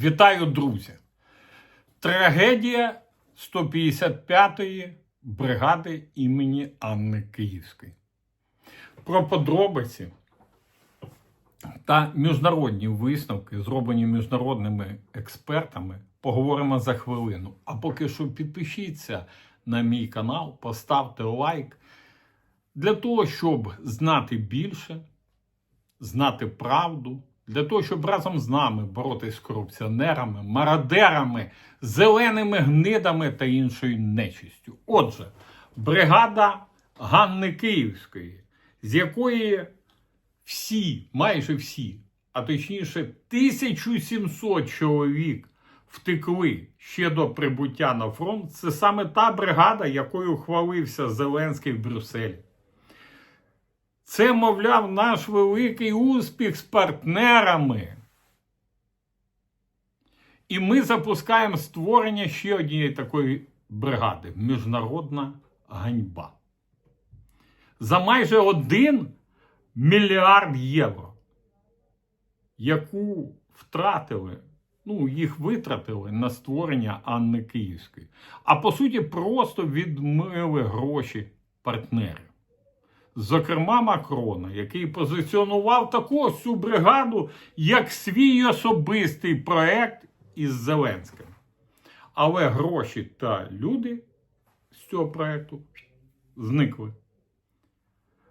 Вітаю, друзі! Трагедія 155-ї бригади імені Анни Київської. Про подробиці та міжнародні висновки, зроблені міжнародними експертами, поговоримо за хвилину. А поки що підпишіться на мій канал, поставте лайк для того, щоб знати більше, знати правду, для того, щоб разом з нами боротися з корупціонерами, мародерами, зеленими гнидами та іншою нечистю. Отже, бригада Ганни Київської, з якої всі, майже всі, а точніше 1700 чоловік втекли ще до прибуття на фронт, це саме та бригада, якою хвалився Зеленський в Брюсселі. Це, мовляв, наш великий успіх з партнерами. І ми запускаємо створення ще однієї такої бригади міжнародна ганьба. За майже один мільярд євро, яку втратили, ну, їх витратили на створення Анни Київської. А по суті, просто відмили гроші партнерів. Зокрема, Макрона, який позиціонував таку цю бригаду як свій особистий проект із Зеленським. Але гроші та люди з цього проекту зникли.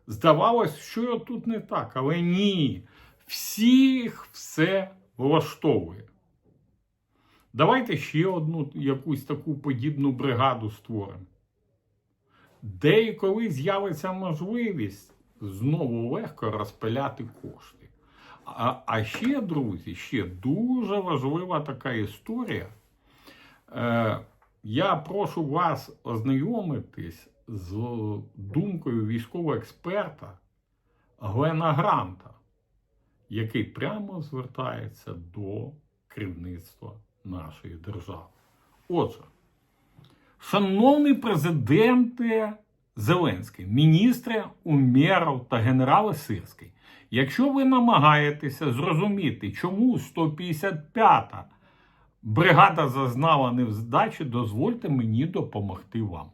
Здавалось, що тут не так, але ні. Всіх все влаштовує. Давайте ще одну якусь таку подібну бригаду створимо. Де і коли з'явиться можливість знову легко розпиляти кошти. А, а ще, друзі, ще дуже важлива така історія. Е, я прошу вас ознайомитись з думкою військового експерта Глена Гранта, який прямо звертається до керівництва нашої держави. Отже, Шановний президенте Зеленський, міністре Умєров та генерал Сирський, якщо ви намагаєтеся зрозуміти, чому 155-та бригада зазнала невздачі, дозвольте мені допомогти вам.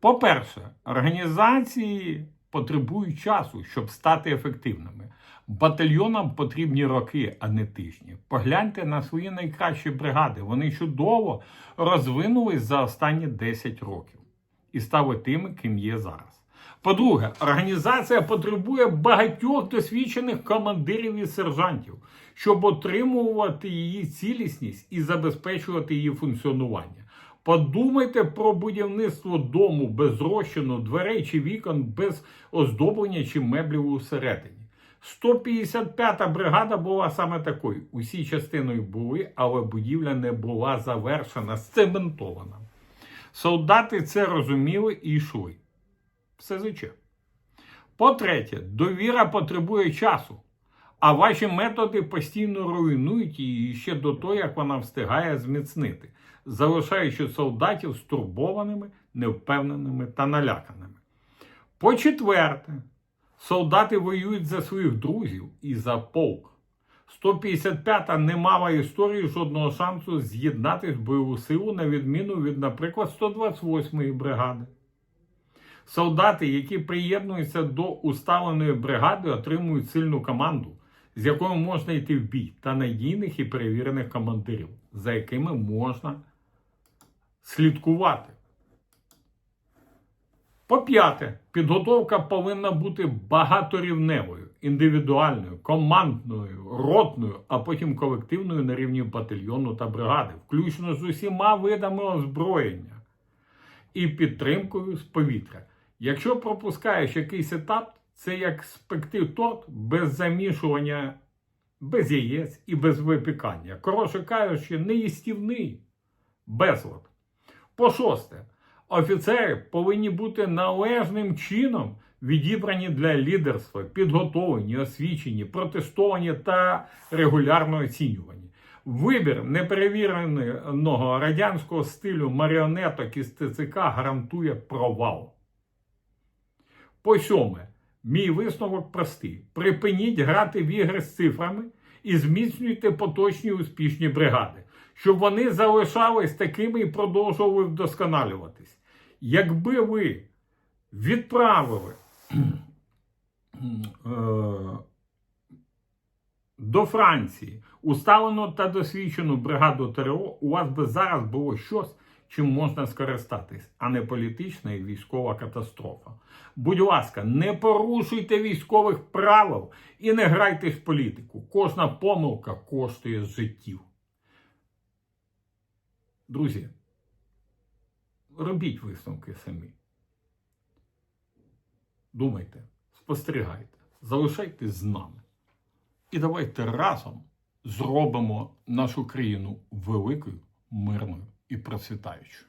По-перше, організації потребують часу, щоб стати ефективними. Батальйонам потрібні роки, а не тижні. Погляньте на свої найкращі бригади. Вони чудово розвинулись за останні 10 років і стали тими, ким є зараз. По-друге, організація потребує багатьох досвідчених командирів і сержантів, щоб отримувати її цілісність і забезпечувати її функціонування. Подумайте про будівництво дому без розчину, дверей чи вікон, без оздоблення чи меблів усередині. 155-та бригада була саме такою. Усі частиною були, але будівля не була завершена, сцементована. Солдати це розуміли і йшли. Все звичайно. По-третє, довіра потребує часу, а ваші методи постійно руйнують її ще до того, як вона встигає зміцнити, залишаючи солдатів стурбованими, невпевненими та наляканими. По-четверте, Солдати воюють за своїх друзів і за полк. 155-та не мала історії жодного шансу з'єднатись в бойову силу, на відміну від, наприклад, 128-ї бригади. Солдати, які приєднуються до уставленої бригади, отримують сильну команду, з якою можна йти в бій, та надійних і перевірених командирів, за якими можна слідкувати. По п'яте, підготовка повинна бути багаторівневою, індивідуальною, командною, ротною, а потім колективною на рівні батальйону та бригади, включно з усіма видами озброєння і підтримкою з повітря. Якщо пропускаєш якийсь етап, це як спекти торт без замішування, без яєць і без випікання. Коротше кажучи, неїстівний безлад. По шосте. Офіцери повинні бути належним чином відібрані для лідерства, підготовлені, освічені, протестовані та регулярно оцінювані. Вибір неперевіреного радянського стилю маріонеток із ТЦК гарантує провал. По сьоме, мій висновок простий: припиніть грати в ігри з цифрами і зміцнюйте поточні успішні бригади, щоб вони залишались такими і продовжували вдосконалюватись. Якби ви відправили е, до Франції усталену та досвідчену бригаду ТРО, у вас би зараз було щось, чим можна скористатись, а не політична і військова катастрофа. Будь ласка, не порушуйте військових правил і не грайте в політику. Кожна помилка коштує життів. Друзі, робіть висновки самі. Думайте, спостерігайте, залишайтесь з нами. І давайте разом зробимо нашу країну великою, мирною і процвітаючою.